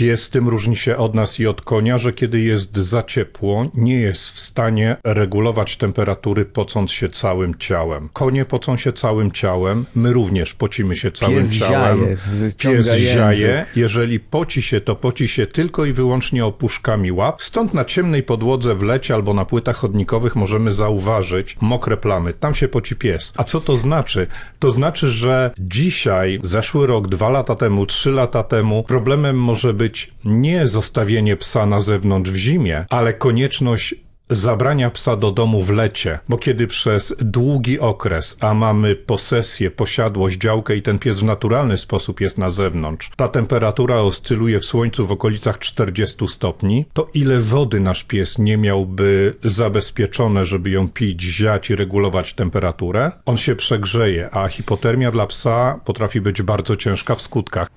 Pies tym różni się od nas i od konia, że kiedy jest za ciepło, nie jest w stanie regulować temperatury pocąc się całym ciałem. Konie pocą się całym ciałem, my również pocimy się całym Pies ciałem. ziaje, Pies język. ziaje. Jeżeli poci się, to poci się tylko i wyłącznie opuszkami łap. Stąd na ciemnej podłodze w lecie albo na płytach chodnikowych możemy zauważyć mokre plamy. Tam się poci pies. A co to znaczy? To znaczy, że dzisiaj, zeszły rok, dwa lata temu, trzy lata temu, problemem może być nie zostawienie psa na zewnątrz w zimie, ale konieczność zabrania psa do domu w lecie, bo kiedy przez długi okres, a mamy posesję, posiadłość, działkę i ten pies w naturalny sposób jest na zewnątrz, ta temperatura oscyluje w słońcu w okolicach 40 stopni, to ile wody nasz pies nie miałby zabezpieczone, żeby ją pić, ziać i regulować temperaturę, on się przegrzeje, a hipotermia dla psa potrafi być bardzo ciężka w skutkach.